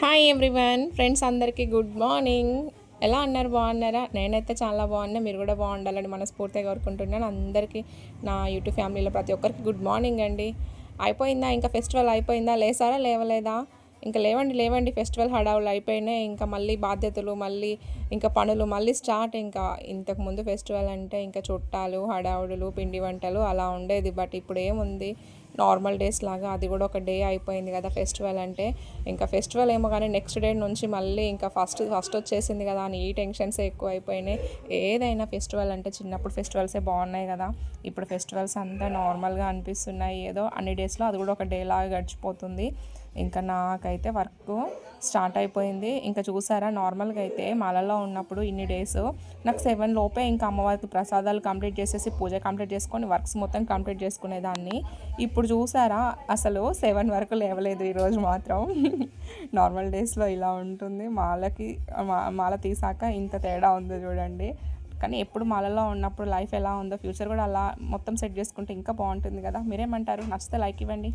Hi everyone friends అందరికీ good morning ఎలా అన్నారు బాగున్నారా? నేనైతే చాలా బాగున్నా. మీరు కూడా బాగుండాలని మనస్ఫూర్తిగా కోరుకుంటున్నాను. అందరికీ నా యూట్యూబ్ ఫ్యామిలీలో ప్రతి ఒక్కరికి గుడ్ మార్నింగ్ అండి. అయిపోయిందా? ఇంకా ఫెస్టివల్ అయిపోయిందా? లేసారా? లేవలేదా? ఇంకా లేవండి లేవండి. ఫెస్టివల్ హడావులు అయిపోయినాయి. ఇంకా మళ్ళీ బాధ్యతలు మళ్ళీ ఇంకా పనులు మళ్ళీ స్టార్ట్ ఇంకా ఇంతకుముందు ఫెస్టివల్ అంటే ఇంకా చుట్టాలు హడావుడులు పిండి వంటలు అలా ఉండేది. బట్ ఇప్పుడు ఏముంది? నార్మల్ డేస్ లాగా అది కూడా ఒక డే అయిపోయింది కదా ఫెస్టివల్ అంటే. ఇంకా ఫెస్టివల్ ఏమో కానీ నెక్స్ట్ డే నుంచి మళ్ళీ ఇంకా ఫస్ట్ ఫస్ట్ వచ్చేసింది కదా అని ఈ టెన్షన్స్ ఎక్కువ అయిపోయినాయి. ఏదైనా ఫెస్టివల్ అంటే చిన్నప్పుడు ఫెస్టివల్సే బాగున్నాయి కదా. ఇప్పుడు ఫెస్టివల్స్ అంతా నార్మల్గా అనిపిస్తున్నాయి. ఏదో అన్ని డేస్లో అది కూడా ఒక డే లాగా గడిచిపోతుంది. ఇంకా నాకైతే వర్క్ స్టార్ట్ అయిపోయింది. ఇంకా చూసారా నార్మల్గా అయితే మాలలో ఉన్నప్పుడు ఇన్ని డేస్ నాకు సెవెన్ లోపే ఇంకా అమ్మవారికి ప్రసాదాలు కంప్లీట్ చేసేసి పూజ కంప్లీట్ చేసుకొని వర్క్స్ మొత్తం కంప్లీట్ చేసుకునేదాన్ని. ఇప్పుడు చూసారా? అసలు సెవెన్ వరకు లేవలేదు ఈరోజు మాత్రం. నార్మల్ డేస్లో ఇలా ఉంటుంది. మాలకి మా- మాల తీసాక ఇంత తేడా ఉందో చూడండి. కానీ ఎప్పుడు మాలలో ఉన్నప్పుడు లైఫ్ ఎలా ఉందో ఫ్యూచర్ కూడా అలా మొత్తం సెట్ చేసుకుంటే ఇంకా బాగుంటుంది కదా. మీరేమంటారు? నచ్చితే లైక్ ఇవ్వండి.